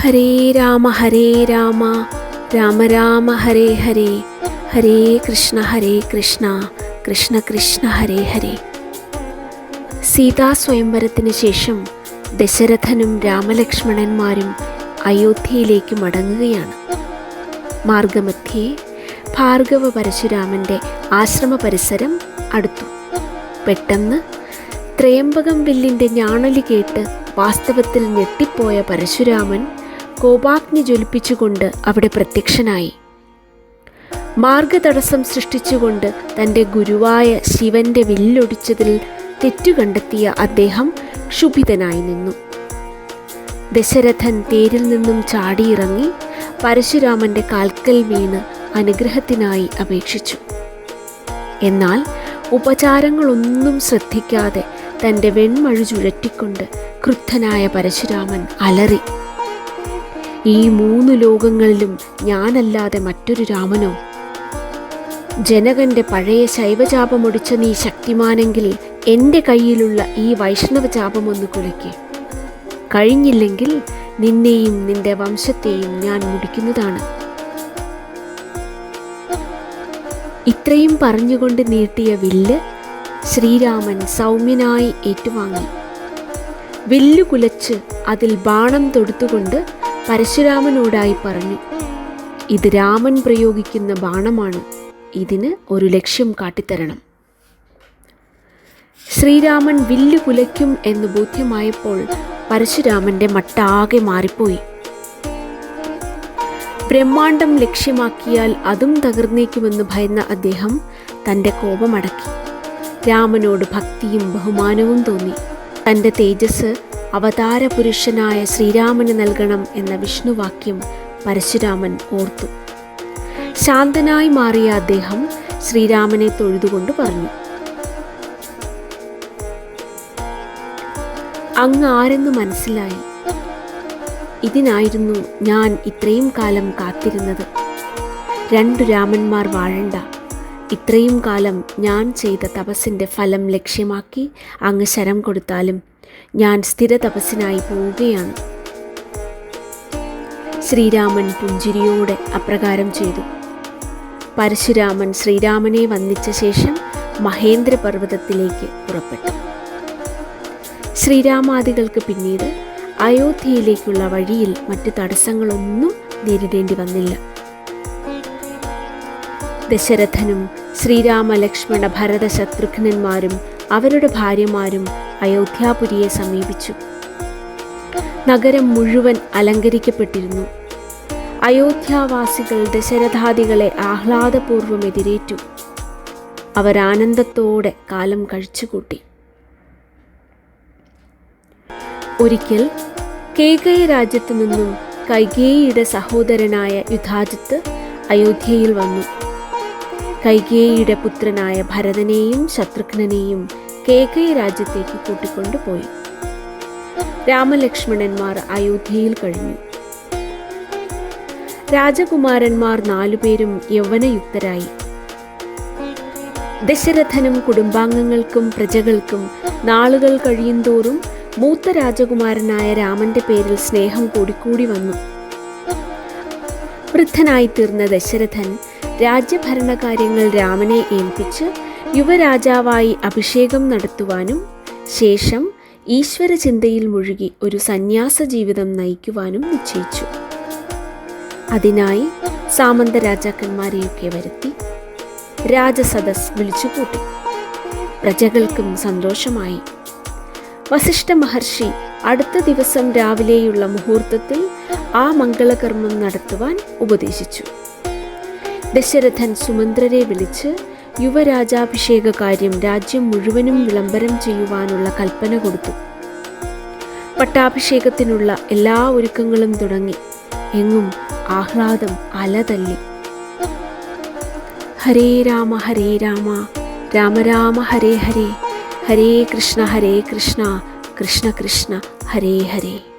ഹരേ രാമ ഹരേ രാമ. രാമ രാമ ഹരേ ഹരേ. ഹരേ കൃഷ്ണ ഹരേ കൃഷ്ണ. കൃഷ്ണ കൃഷ്ണ ഹരേ ഹരേ. സീതാ സ്വയംവരത്തിന് ശേഷം ദശരഥനും രാമലക്ഷ്മണന്മാരും അയോധ്യയിലേക്ക് മടങ്ങുകയാണ്. മാർഗമധ്യേ ഭാർഗവ പരശുരാമന്റെ ആശ്രമ പരിസരം അടുത്തു. പെട്ടെന്ന് ത്രയംബകം വില്ലിന്റെ ഞാണലി കേട്ട് വാസ്തവത്തിൽ ഞെട്ടിപ്പോയ പരശുരാമൻ കോപാഗ്നി ജ്വലിപ്പിച്ചുകൊണ്ട് അവിടെ പ്രത്യക്ഷനായി. മാർഗതടസ്സം സൃഷ്ടിച്ചുകൊണ്ട് തന്റെ ഗുരുവായ ശിവന്റെ വില്ലൊടിച്ചതിൽ തെറ്റു കണ്ടെത്തിയ അദ്ദേഹം ക്ഷുഭിതനായി നിന്നു. ദശരഥൻ തേരിൽ നിന്നും ചാടിയിറങ്ങി പരശുരാമന്റെ കാൽക്കൽ വീണ് അനുഗ്രഹത്തിനായി അപേക്ഷിച്ചു. എന്നാൽ ഉപചാരങ്ങളൊന്നും ശ്രദ്ധിക്കാതെ തന്റെ വെൺമഴു ചുഴറ്റിക്കൊണ്ട് ക്രുദ്ധനായ പരശുരാമൻ അലറി. ഈ മൂന്ന് ലോകങ്ങളിലും ഞാനല്ലാതെ മറ്റൊരു രാമനോ? ജനകന്റെ പഴയ ശൈവചാപമൊടിച്ച നീ ശക്തിമാനെങ്കിൽ എന്റെ കയ്യിലുള്ള ഈ വൈഷ്ണവ വൈഷ്ണവചാപമൊന്ന് കുലയ്ക്ക്. കഴിഞ്ഞില്ലെങ്കിൽ നിന്നെയും നിന്റെ വംശത്തെയും ഞാൻ മുടിക്കുന്നതാണ്. ഇത്രയും പറഞ്ഞുകൊണ്ട് നീട്ടിയ വില്ല് ശ്രീരാമൻ സൗമ്യനായി ഏറ്റുവാങ്ങി. വില്ലു കുലച്ച് അതിൽ ബാണം തൊടുത്തുകൊണ്ട് പരശുരാമനോടായി പറഞ്ഞു ഇത് രാമൻ പ്രയോഗിക്കുന്ന ബാണമാണ്. ഇതിന് ഒരു ലക്ഷ്യം കാട്ടിത്തരണം. ശ്രീരാമൻ വില്ലു കുലയ്ക്കും എന്ന് ബോധ്യമായപ്പോൾ പരശുരാമന്റെ മട്ടാകെ മാറിപ്പോയി. ബ്രഹ്മാണ്ടം ലക്ഷ്യമാക്കിയാൽ അതും തകർന്നേക്കുമെന്ന് ഭയന്ന അദ്ദേഹം തന്റെ കോപമടക്കി. രാമനോട് ഭക്തിയും ബഹുമാനവും തോന്നി. തന്റെ തേജസ് അവതാര പുരുഷനായ ശ്രീരാമന് നൽകണം എന്ന വിഷ്ണുവാക്യം പരശുരാമൻ ഓർത്തു. ശാന്തനായി മാറിയ അദ്ദേഹം ശ്രീരാമനെ തൊഴുതുകൊണ്ട് പറഞ്ഞു. അങ്ങ് ആരെന്ന് മനസ്സിലായി. ഇതിനായിരുന്നു ഞാൻ ഇത്രയും കാലം കാത്തിരുന്നത്. രണ്ടു രാമന്മാർ വാഴണ്ട. ഇത്രയും കാലം ഞാൻ ചെയ്ത തപസ്സിന്റെ ഫലം ലക്ഷ്യമാക്കി അങ്ങ് ശരം കൊടുത്താലും ഞാൻ സ്ഥിര തപസ്സിനായി പോവുകയാണ്. ശ്രീരാമൻ പുഞ്ചിരിയോടെ അപ്രകാരം ചെയ്തു. പരശുരാമൻ ശ്രീരാമനെ വന്ദിച്ച ശേഷം മഹേന്ദ്ര പർവതത്തിലേക്ക് പുറപ്പെട്ടു. ശ്രീരാമാദികൾക്ക് പിന്നീട് അയോധ്യയിലേക്കുള്ള വഴിയിൽ മറ്റ് തടസ്സങ്ങളൊന്നും നേരിടേണ്ടി വന്നില്ല. ദശരഥനും ശ്രീരാമ ലക്ഷ്മണ ഭരത ശത്രുഘ്നന്മാരും അവരുടെ ഭാര്യമാരും അയോധ്യാപുരിയെ സമീപിച്ചു. നഗരം മുഴുവൻ അലങ്കരിക്കപ്പെട്ടിരുന്നു. അയോധ്യാവാസികൾ ദശരഥാദികളെ ആഹ്ലാദപൂർവം എതിരേറ്റു. അവർ ആനന്ദത്തോടെ കാലം കഴിച്ചുകൂട്ടി. ഒരിക്കൽ കേകയ രാജ്യത്തു നിന്നും കൈകേയിയുടെ സഹോദരനായ യുധാജിത്ത് അയോധ്യയിൽ വന്നു. കൈകേയിയുടെ പുത്രനായ ഭരതനെയും ശത്രുഘ്നെയും കേകയ രാജ്യത്തേക്ക് കൂട്ടിക്കൊണ്ടുപോയി. രാമലക്ഷ്മണന്മാർ അയോധ്യയിൽ കഴിഞ്ഞു. രാജകുമാരന്മാർ നാലുപേരും യൗവനയുക്തരായി. ദശരഥനും കുടുംബാംഗങ്ങൾക്കും പ്രജകൾക്കും നാളുകൾ കഴിയുന്തോറും മൂത്ത രാജകുമാരനായ രാമന്റെ പേരിൽ സ്നേഹം കൂടിക്കൂടി വന്നു. വൃദ്ധനായി തീർന്ന ദശരഥൻ രാജ്യഭരണകാര്യങ്ങൾ രാമനെ ഏൽപ്പിച്ച് യുവരാജാവായി അഭിഷേകം നടത്തുവാനും ശേഷം ഈശ്വര ചിന്തയിൽ മുഴുകി ഒരു സന്യാസ ജീവിതം നയിക്കുവാനും നിശ്ചയിച്ചു. അതിനായി സാമന്ത രാജാക്കന്മാരെയൊക്കെ വരുത്തി രാജസദസ് വിളിച്ചു കൂട്ടി പ്രജകൾക്കും സന്തോഷമായി. വസിഷ്ഠ മഹർഷി അടുത്ത ദിവസം രാവിലെയുള്ള മുഹൂർത്തത്തിൽ ആ മംഗളകർമ്മം നടത്തുവാൻ ഉപദേശിച്ചു. ദശരഥൻ സുമന്ത്രരെ വിളിച്ച് യുവരാജാഭിഷേക കാര്യം രാജ്യം മുഴുവനും വിളംബരം ചെയ്യുവാനുള്ള കൽപ്പന കൊടുത്തു. പട്ടാഭിഷേകത്തിനുള്ള എല്ലാ ഒരുക്കങ്ങളും തുടങ്ങി. എങ്ങും ആഹ്ലാദം അലതല്ലി. ഹരേ രാമ ഹരേ രാമ രാമ രാമ ഹരേ ഹരേ ഹരേ കൃഷ്ണ ഹരേ കൃഷ്ണ കൃഷ്ണ കൃഷ്ണ ഹരേ ഹരേ.